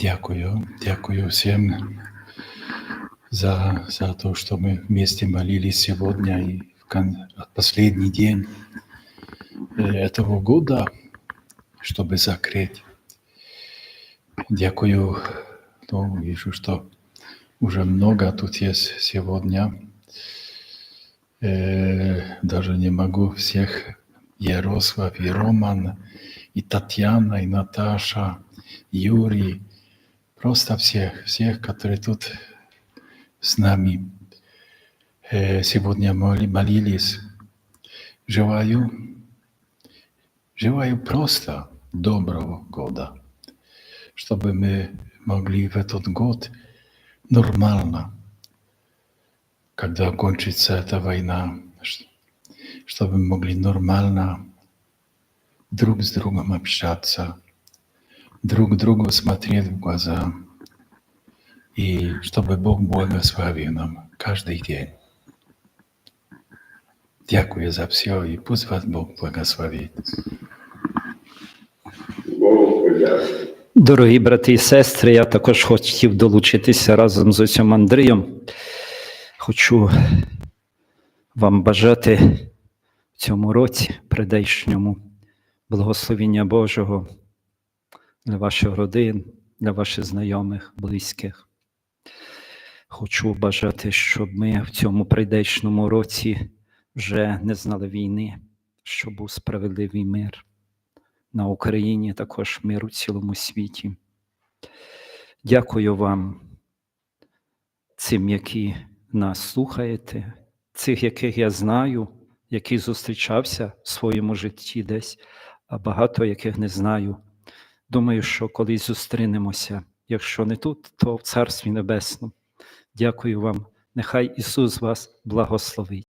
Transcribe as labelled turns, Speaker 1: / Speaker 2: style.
Speaker 1: Дякую, дякую всем за, за то, что мы вместе молились сегодня и в кон- последний день э, этого года, чтобы закрыть. Дякую. Ну, вижу, что уже много тут есть сегодня. Э, даже не могу всех. Ярослав, и Роман, и Татьяна, и Наташа, Юрий. Просто всех, всех, которые тут с нами э, сегодня моли- молились. Желаю, желаю просто доброго года, чтобы мы могли в этот год нормально, когда кончится эта война, ш- чтобы мы могли нормально друг с другом общаться, друг другу смотреть в глаза, и чтобы Бог благословил нам каждый день. Дякую за все, и пусть вас Бог благословит.
Speaker 2: Дорогі брати і сестри, я також хотів долучитися разом з отцем Андрієм. Хочу вам бажати в цьому році, прийдешньому, благословіння Божого для ваших родин, для ваших знайомих, близьких. Хочу бажати, щоб ми в цьому прийдешному році вже не знали війни, щоб був справедливий мир на Україні, також мир у цілому світі. Дякую вам, цим, які нас слухаєте, цих, яких я знаю, які зустрічався в своєму житті десь, а багато яких не знаю. Думаю, що колись зустрінемося. Якщо не тут, то в Царстві Небесному. Дякую вам. Нехай Ісус вас благословить.